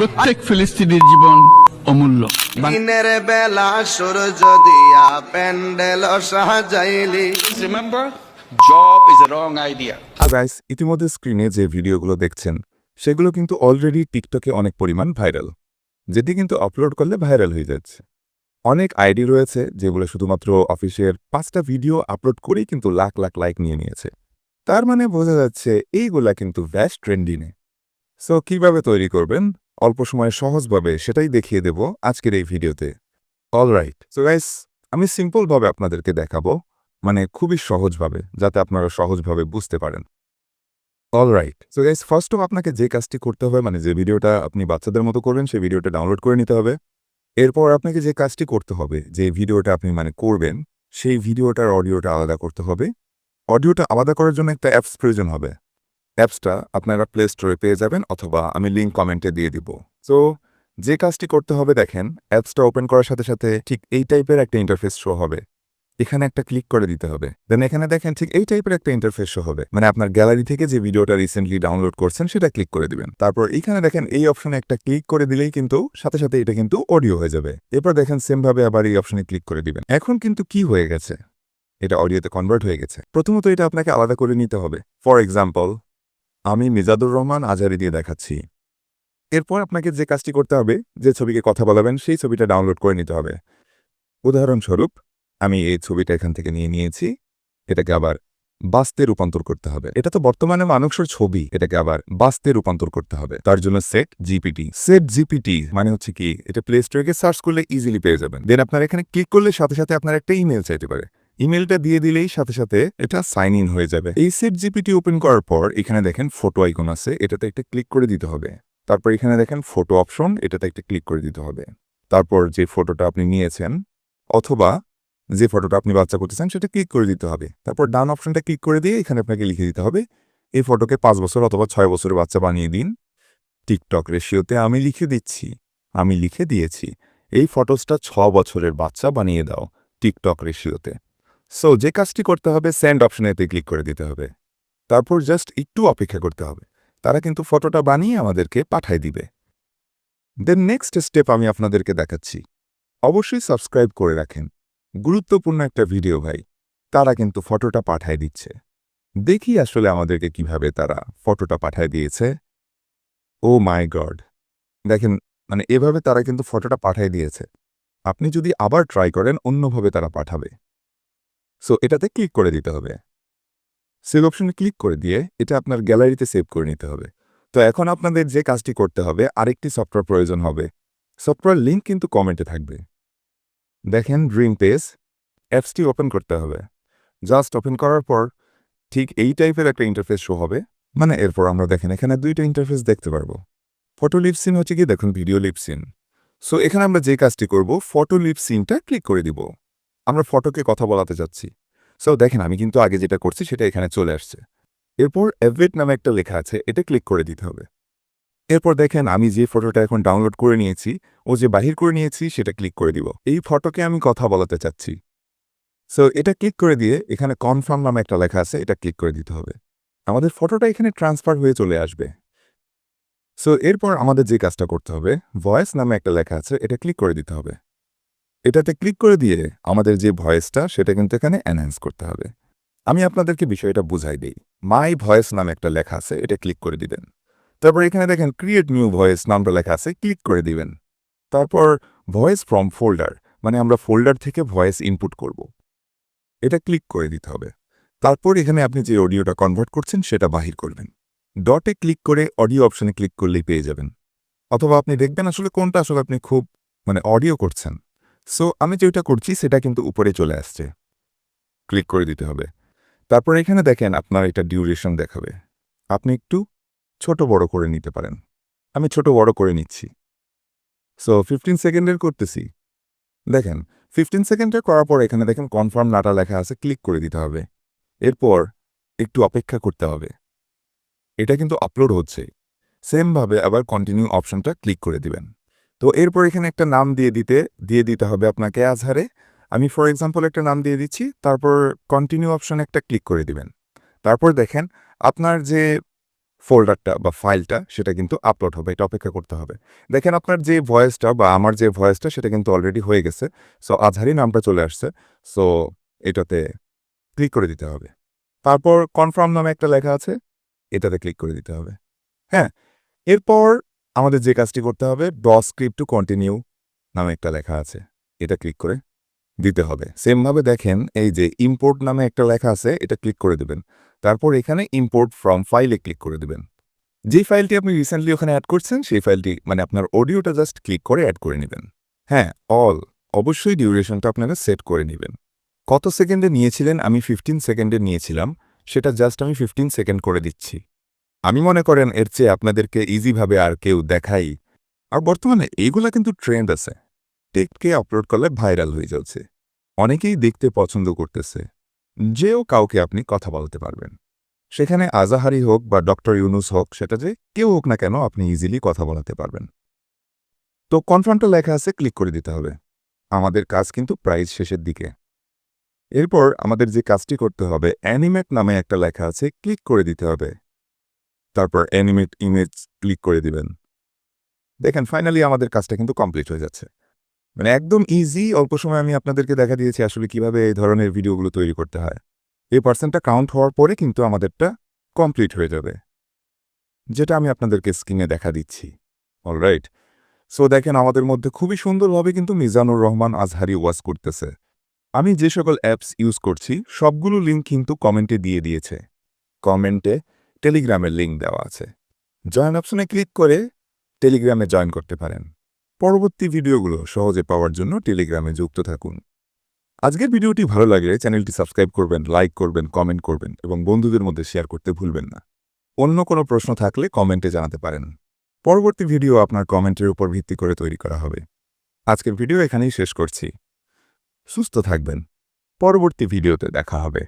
প্রত্যেক ফিলিস্তিনির জীবন অমূল্য। দিনের বেলা সূর্য দিয়া প্যান্ডেল সাজাইলি। Remember, job is a wrong idea. Guys ইতিমধ্যে স্ক্রিনে যে ভিডিওগুলো দেখছেন সেগুলো কিন্তু অলরেডি টিকটকে অনেক পরিমাণ ভাইরাল যেটি কিন্তু আপলোড করলে ভাইরাল হয়ে যাচ্ছে। অনেক আইডি রয়েছে যেগুলো শুধুমাত্র অফিসের পাঁচটা ভিডিও আপলোড করেই কিন্তু লাখ লাখ লাইক নিয়ে নিয়েছে। তার মানে বোঝা যাচ্ছে এইগুলা কিন্তু ব্যাস ট্রেন্ডিনে সো কীভাবে তৈরি করবেন? অল্প সময়ে সহজভাবে সেটাই দেখিয়ে দেব আজকের এই ভিডিওতে। অলরাইট সো গাইস আমি সিম্পলভাবে আপনাদেরকে দেখাবো মানে খুবই সহজভাবে, যাতে আপনারা সহজভাবে বুঝতে পারেন। Alright so guys first of আপনাকে যে কাজটি করতে হবে মানে যে ভিডিওটা আপনি বাচ্চাদের মতো করবেন, সেই ভিডিওটা ডাউনলোড করে নিতে হবে। এরপর আপনাকে যে কাজটি করতে হবে, যে ভিডিওটা আপনি মানে করবেন, সেই ভিডিওটার অডিওটা আলাদা করতে হবে। অডিওটা আলাদা করার জন্য একটা অ্যাপস প্রয়োজন হবে। অ্যাপসটা আপনারা প্লে স্টোরে পেয়ে যাবেন অথবা আমি লিঙ্ক কমেন্টে দিয়ে দিব। সো যে কাজটি করতে হবে দেখেন, অ্যাপসটা ওপেন করার সাথে সাথে ঠিক এই টাইপের একটা ইন্টারফেস শো হবে। এখানে একটা ক্লিক করে দিতে হবে। দেন এখানে দেখেন ঠিক এই টাইপের একটা ইন্টারফেস শো হবে। মানে আপনার গ্যালারি থেকে যে ভিডিওটা রিসেন্টলি ডাউনলোড করছেন সেটা ক্লিক করে দিবেন। তারপর এখানে দেখেন এই অপশনে একটা ক্লিক করে দিলেই কিন্তু সাথে সাথে এটা কিন্তু অডিও হয়ে যাবে। এরপর দেখেন সেমভাবে আবার এই অপশনে ক্লিক করে দিবেন। এখন কিন্তু কি হয়ে গেছে? এটা অডিওতে কনভার্ট হয়ে গেছে। প্রথমত এটা আপনাকে আলাদা করে নিতে হবে। ফর এক্সাম্পল আমি মিজাদুর রহমান আজারি দিয়ে দেখাচ্ছি। এরপর আপনাকে যে কাজটি করতে হবে, যে ছবিকে কথা বলাবেন, সেই ছবিটা ডাউনলোড করে নিতে হবে। উদাহরণস্বরূপ, আমি এই ছবিটা এখান থেকে নিয়ে নিয়েছি, এটাকে আবার বাস্তে রূপান্তর করতে হবে। এটা তো বর্তমানে মানুষের ছবি, এটাকে আবার বাস্তে রূপান্তর করতে হবে। তার জন্য সেট জিপিটি সেট জিপিটি মানে হচ্ছে কি, এটা প্লে স্টোরে সার্চ করলে ইজিলি পেয়ে যাবেন। দেন আপনার এখানে ক্লিক করলে সাথে সাথে আপনার একটা ইমেল চাইতে পারে। ইমেলটা দিয়ে দিলেই সাথে সাথে এটা সাইন ইন হয়ে যাবে। এই সেট জিপিটি ওপেন করার পর এখানে দেখেন ফটো আইকন আছে, এটাতে একটা ক্লিক করে দিতে হবে। তারপর এখানে দেখেন ফটো অপশন এটাতে একটা ক্লিক করে দিতে হবে। তারপর যে ফটোটা আপনি নিয়েছেন, অথবা যে ফটোটা আপনি বাচ্চা করতেছেন, সেটা ক্লিক করে দিতে হবে। তারপর ডান অপশনটা ক্লিক করে দিয়ে এখানে আপনাকে লিখে দিতে হবে, এই ফটোকে পাঁচ বছর অথবা ছয় বছরের বাচ্চা বানিয়ে দিন। টিকটক রেশিওতে আমি লিখে দিচ্ছি, আমি লিখে দিয়েছি। এই ফটোসটা ছ বছরের বাচ্চা বানিয়ে দাও টিকটক রেশিওতে সো যে কাজটি করতে হবে সেন্ড অপশনেতে ক্লিক করে দিতে হবে। তারপর জাস্ট একটু অপেক্ষা করতে হবে। তারা কিন্তু ফটোটা বানিয়ে আমাদেরকে পাঠায় দিবে। দেন নেক্সট স্টেপ আমি আপনাদেরকে দেখাচ্ছি। অবশ্যই সাবস্ক্রাইব করে রাখেন। গুরুত্বপূর্ণ একটা ভিডিও ভাই। তারা কিন্তু ফটোটা পাঠায় দিচ্ছে। দেখি আসলে আমাদেরকে কীভাবে তারা ফটোটা পাঠায় দিয়েছে। ও মাই গড দেখেন মানে এভাবে তারা কিন্তু ফটোটা পাঠায় দিয়েছে। আপনি যদি আবার ট্রাই করেন, অন্যভাবে তারা পাঠাবে। সো এটাতে ক্লিক করে দিতে হবে। সেভ অপশনে ক্লিক করে দিয়ে এটা আপনার গ্যালারিতে সেভ করে নিতে হবে। তো এখন আপনাদের যে কাজটি করতে হবে, আরেকটি সফটওয়্যার প্রয়োজন হবে। সফটওয়্যার লিঙ্ক কিন্তু কমেন্টে থাকবে। দেখেন ড্রিম পেজ অ্যাপসটি ওপেন করতে হবে। জাস্ট ওপেন করার পর ঠিক এই টাইপের একটা ইন্টারফেস শো হবে। মানে এরপর আমরা দেখেন এখানে দুইটা ইন্টারফেস দেখতে পারব। ফটো লিপসিন হচ্ছে কি? দেখুন ভিডিও লিপসিন সো এখানে আমরা যে কাজটি করব ফটো লিপসিনটা ক্লিক করে দিব। আমরা ফটোকে কথা বলাতে যাচ্ছি। সো দেখেন, আমি কিন্তু আগে যেটা করছি সেটা এখানে চলে আসছে। এরপর এভেট নামে একটা লেখা আছে এটা ক্লিক করে দিতে হবে। এরপর দেখেন, আমি যে ফটোটা এখন ডাউনলোড করে নিয়েছি, ও যে বাহির করে নিয়েছি, সেটা ক্লিক করে দিব। এই ফটোকে আমি কথা বলাতে চাচ্ছি। সো এটা ক্লিক করে দিয়ে এখানে কনফার্ম নামে একটা লেখা আছে, এটা ক্লিক করে দিতে হবে। আমাদের ফটোটা এখানে ট্রান্সফার হয়ে চলে আসবে। সো এরপর আমাদের যে কাজটা করতে হবে ভয়েস নামে একটা লেখা আছে, এটা ক্লিক করে দিতে হবে। এটাতে ক্লিক করে দিয়ে আমাদের যে ভয়েসটা, সেটা কিন্তু এখানে এনহ্যান্স করতে হবে। আমি আপনাদেরকে বিষয়টা বুঝাই দিই। মাই ভয়েস নামে একটা লেখা আছে, এটা ক্লিক করে দিবেন। তারপর এখানে দেখেন ক্রিয়েট নিউ ভয়েস নামটা লেখা আছে, ক্লিক করে দিবেন। তারপর ভয়েস ফ্রম ফোল্ডার মানে আমরা ফোল্ডার থেকে ভয়েস ইনপুট করব। এটা ক্লিক করে দিতে হবে। তারপর এখানে আপনি যে অডিওটা কনভার্ট করছেন, সেটা বাহির করবেন। ডটে ক্লিক করে অডিও অপশনে ক্লিক করলেই পেয়ে যাবেন। অথবা আপনি দেখবেন আসলে কোনটা আসলে আপনি খুব মানে অডিও করছেন। সো আমি যেটা করছি, সেটা কিন্তু উপরে চলে আসছে। ক্লিক করে দিতে হবে। তারপর এখানে দেখেন আপনার এটা ডিউরেশন দেখাবে। আপনি একটু ছোট বড় করে নিতে পারেন। আমি ছোট বড় করে নিচ্ছি। সো ফিফটিন সেকেন্ডের করতেছি। দেখেন ফিফটিন সেকেন্ডের করার পর এখানে দেখেন কনফার্ম নাটা লেখা আছে, ক্লিক করে দিতে হবে। এরপর একটু অপেক্ষা করতে হবে। এটা কিন্তু আপলোড হচ্ছে। সেমভাবে আবার কন্টিনিউ অপশনটা ক্লিক করে দিবেন। তো এরপর এখানে একটা নাম দিয়ে দিতে দিয়ে দিতে হবে আপনাকে আজহারে আমি ফর এক্সাম্পল একটা নাম দিয়ে দিচ্ছি, তারপর কন্টিনিউ অপশন একটা ক্লিক করে দিবেন। তারপর দেখেন, আপনার যে ফোল্ডারটা বা ফাইলটা সেটা কিন্তু আপলোড হবে, এটা অপেক্ষা করতে হবে। দেখেন আপনার যে ভয়েসটা বা আমার যে ভয়েসটা সেটা কিন্তু অলরেডি হয়ে গেছে। সো আজহারি নামটা চলে আসছে। সো এটাতে ক্লিক করে দিতে হবে। তারপর কনফার্ম নামে একটা লেখা আছে, এটাতে ক্লিক করে দিতে হবে। হ্যাঁ এরপর আমাদের যে কাজটি করতে হবে ড স্ক্রিপ্ট টু কন্টিনিউ নামে একটা লেখা আছে। এটা ক্লিক করে দিতে হবে। সেমভাবে দেখেন, এই যে ইম্পোর্ট নামে একটা লেখা আছে, এটা ক্লিক করে দেবেন। তারপর এখানে ইম্পোর্ট ফ্রম ফাইলে ক্লিক করে দেবেন। যে ফাইলটি আপনি রিসেন্টলি ওখানে অ্যাড করছেন, সেই ফাইলটি মানে আপনার অডিওটা জাস্ট ক্লিক করে অ্যাড করে নেবেন। হ্যাঁ অল, অবশ্যই ডিউরেশনটা আপনারা সেট করে নেবেন। কত সেকেন্ডে নিয়েছিলেন? আমি ফিফটিন সেকেন্ডে নিয়েছিলাম। সেটা জাস্ট আমি ফিফটিন সেকেন্ড করে দিচ্ছি। আমি মনে করেন এর চেয়ে আপনাদেরকে ইজিভাবে আর কেউ দেখাই। আর বর্তমানে এইগুলা কিন্তু ট্রেন্ড আছে। টেককে আপলোড করলে ভাইরাল হয়ে যাচ্ছে। অনেকেই দেখতে পছন্দ করতেছে। যেও কাউকে আপনি কথা বলতে পারবেন। সেখানে আজাহারি হোক বা ডক্টর ইউনুস হোক, সেটা যে কেউ হোক না কেন আপনি ইজিলি কথা বলাতে পারবেন। তো কনফার্মটা লেখা আছে ক্লিক করে দিতে হবে। আমাদের কাজ কিন্তু প্রাইজ শেষের দিকে। এরপর আমাদের যে কাজটি করতে হবে অ্যানিমেট নামে একটা লেখা আছে ক্লিক করে দিতে হবে। তারপর অ্যানিমেট ইমেজ ক্লিক করে দিবেন। দেখেন ফাইনালি আমাদের কাজটা কিন্তু কমপ্লিট হয়ে যাচ্ছে। মানে একদম ইজি অল্প সময় আমি আপনাদেরকে দেখা দিয়েছি আসলে কীভাবে এই ধরনের ভিডিওগুলো তৈরি করতে হয়। এই পার্সেন্টটা কাউন্ট হওয়ার পরে কিন্তু আমাদেরটা কমপ্লিট হয়ে যাবে। যেটা আমি আপনাদেরকে স্ক্রিনে দেখা দিচ্ছি। অলরাইট সো দেখেন, আমাদের মধ্যে খুবই সুন্দরভাবে কিন্তু মিজানুর রহমান আজহারি ওয়াজ করতেছে। আমি যে সকল অ্যাপস ইউজ করছি, সবগুলো লিঙ্ক কিন্তু কমেন্টে দিয়ে দিয়েছে। কমেন্টে টেলিগ্রামের লিঙ্ক দেওয়া আছে। জয়েন অপশনে ক্লিক করে টেলিগ্রামে জয়েন করতে পারেন। পরবর্তী ভিডিওগুলো সহজে পাওয়ার জন্য টেলিগ্রামে যুক্ত থাকুন। আজকের ভিডিওটি ভালো লাগলে চ্যানেলটি সাবস্ক্রাইব করবেন, লাইক করবেন, কমেন্ট করবেন এবং বন্ধুদের মধ্যে শেয়ার করতে ভুলবেন না। অন্য কোনো প্রশ্ন থাকলে কমেন্টে জানাতে পারেন। পরবর্তী ভিডিও আপনার কমেন্টের উপর ভিত্তি করে তৈরি করা হবে। আজকের ভিডিও এখানেই শেষ করছি। সুস্থ থাকবেন। পরবর্তী ভিডিওতে দেখা হবে।